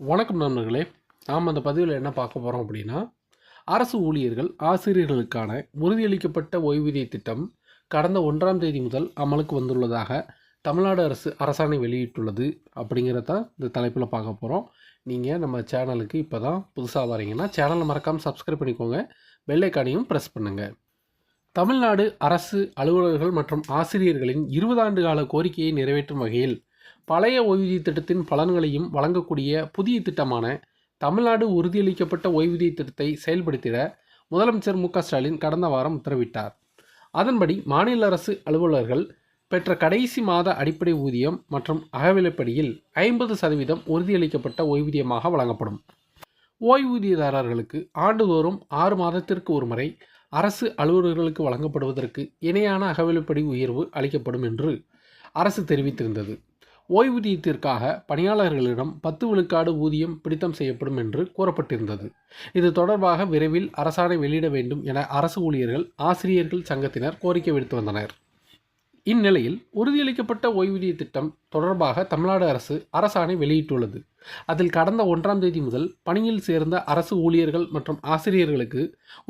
வணக்கம் நண்பர்களே நாம் அந்த பதிவில் என்ன பார்க்க போகிறோம் அப்படின்னா அரசு ஊழியர்கள் ஆசிரியர்களுக்கான உறுதியளிக்கப்பட்ட ஓய்வூதிய திட்டம் கடந்த ஒன்றாம் தேதி முதல் அமலுக்கு வந்துள்ளதாக தமிழ்நாடு அரசு அரசாணை வெளியிட்டுள்ளது அப்படிங்கிறத இந்த தலைப்பில் பார்க்க போகிறோம் நீங்கள் நம்ம சேனலுக்கு இப்போ தான் புதுசாக வரீங்கன்னா சேனலை மறக்காமல் சப்ஸ்கிரைப் பண்ணிக்கோங்க. பெல்லைக்கானையும் ப்ரெஸ் பண்ணுங்கள் தமிழ்நாடு அரசு அலுவலர்கள் மற்றும் ஆசிரியர்களின் இருபது ஆண்டு கால கோரிக்கையை நிறைவேற்றும் வகையில் பழைய ஓய்வூதிய திட்டத்தின் பலன்களையும் வழங்கக்கூடிய புதிய திட்டமான தமிழ்நாடு உறுதியளிக்கப்பட்ட ஓய்வூதிய திட்டத்தை செயல்படுத்திட முதலமைச்சர் மு ஸ்டாலின் கடந்த வாரம் உத்தரவிட்டார். அதன்படி மாநில அரசு அலுவலர்கள் பெற்ற கடைசி மாத அடிப்படை ஊதியம் மற்றும் அகவிலைப்படியில் ஐம்பது சதவீதம் உறுதியளிக்கப்பட்ட ஓய்வூதியமாக வழங்கப்படும். ஓய்வூதியதாரர்களுக்கு ஆண்டுதோறும் ஆறு மாதத்திற்கு ஒருமுறை அரசு அலுவலர்களுக்கு வழங்கப்படுவதற்கு இணையான அகவிலைப்படி உயர்வு அளிக்கப்படும் என்று அரசு தெரிவித்திருந்தது. ஓய்வூதியத்திற்காக பணியாளர்களிடம் பத்து விழுக்காடு ஊதியம் பிடித்தம் செய்யப்படும் என்று கூறப்பட்டிருந்தது. இது தொடர்பாக விரைவில் அரசாணை வெளியிட வேண்டும் என அரசு ஊழியர்கள் ஆசிரியர்கள் சங்கத்தினர் கோரிக்கை விடுத்து வந்தனர். இந்நிலையில் உறுதியளிக்கப்பட்ட ஓய்வூதிய திட்டம் தொடர்பாக தமிழ்நாடு அரசு அரசாணை வெளியிட்டுள்ளது. அதில் கடந்த ஒன்றாம் தேதி முதல் பணியில் சேர்ந்த அரசு ஊழியர்கள் மற்றும் ஆசிரியர்களுக்கு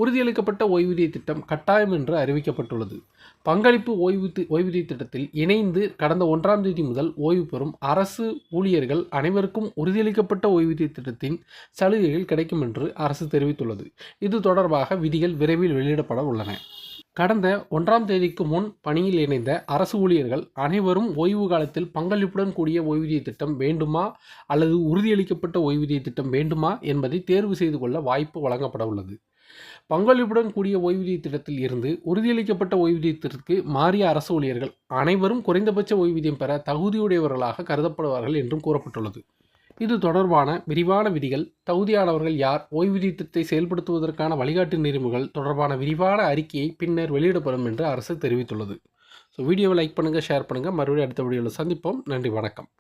உறுதியளிக்கப்பட்ட ஓய்வூதிய திட்டம் கட்டாயம் என்று அறிவிக்கப்பட்டுள்ளது. பங்களிப்பு ஓய்வு ஓய்வூதிய திட்டத்தில் இணைந்து கடந்த ஒன்றாம் தேதி முதல் ஓய்வு பெறும் அரசு ஊழியர்கள் அனைவருக்கும் உறுதியளிக்கப்பட்ட ஓய்வூதிய திட்டத்தின் சலுகைகள் கிடைக்கும் என்று அரசு தெரிவித்துள்ளது. இது தொடர்பாக விதிகள் விரைவில் வெளியிடப்பட உள்ளன. கடந்த ஒன்றாம் தேதிக்கு முன் பணியில் இணைந்த அரசு ஊழியர்கள் அனைவரும் ஓய்வு காலத்தில் பங்களிப்புடன் கூடிய ஓய்வூதிய திட்டம் வேண்டுமா அல்லது உறுதியளிக்கப்பட்ட ஓய்வூதிய திட்டம் வேண்டுமா என்பதை தேர்வு செய்து கொள்ள வாய்ப்பு வழங்கப்பட உள்ளது. பங்களிப்புடன் கூடிய ஓய்வூதிய திட்டத்தில் இருந்து உறுதியளிக்கப்பட்ட ஓய்வூதியத்திற்கு மாறிய அரசு ஊழியர்கள் அனைவரும் குறைந்தபட்ச ஓய்வூதியம் பெற தகுதியுடையவர்களாக கருதப்படுவார்கள் என்றும் கூறப்பட்டுள்ளது. இது தொடர்பான விரிவான விதிகள் தகுதியானவர்கள் யார் ஓய்வூதியத்தை செயல்படுத்துவதற்கான வழிகாட்டு நெறிமுறைகள் தொடர்பான விரிவான அறிக்கையை பின்னர் வெளியிடப்படும் என்று அரசு தெரிவித்துள்ளது. ஸோ வீடியோவை லைக் பண்ணுங்கள் ஷேர் பண்ணுங்கள் மறுபடியும் அடுத்த வீடியோவில் சந்திப்போம். நன்றி வணக்கம்.